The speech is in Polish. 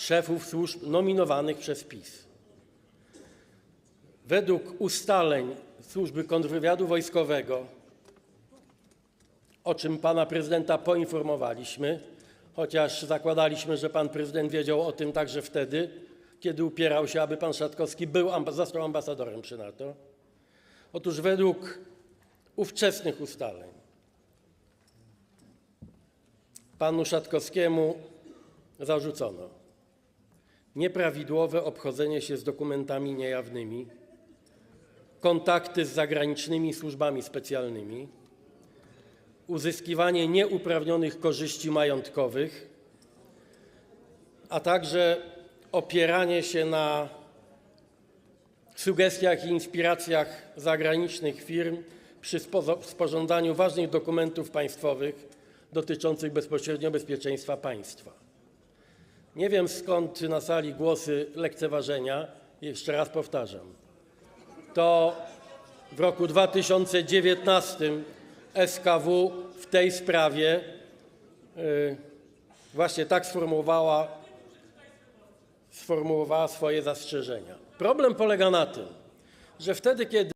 szefów służb nominowanych przez PiS. Według ustaleń Służby Kontrwywiadu Wojskowego, o czym pana prezydenta poinformowaliśmy, chociaż zakładaliśmy, że pan prezydent wiedział o tym także wtedy, kiedy upierał się, aby pan Szatkowski był, został ambasadorem przy NATO. Otóż według ówczesnych ustaleń panu Szatkowskiemu zarzucono nieprawidłowe obchodzenie się z dokumentami niejawnymi, kontakty z zagranicznymi służbami specjalnymi, uzyskiwanie nieuprawnionych korzyści majątkowych, a także opieranie się na sugestiach i inspiracjach zagranicznych firm przy sporządzaniu ważnych dokumentów państwowych dotyczących bezpośrednio bezpieczeństwa państwa. Nie wiem skąd na sali głosy lekceważenia, jeszcze raz powtarzam. To w roku 2019 SKW w tej sprawie y, właśnie tak sformułowała, sformułowała swoje zastrzeżenia. Problem polega na tym, że wtedy, kiedy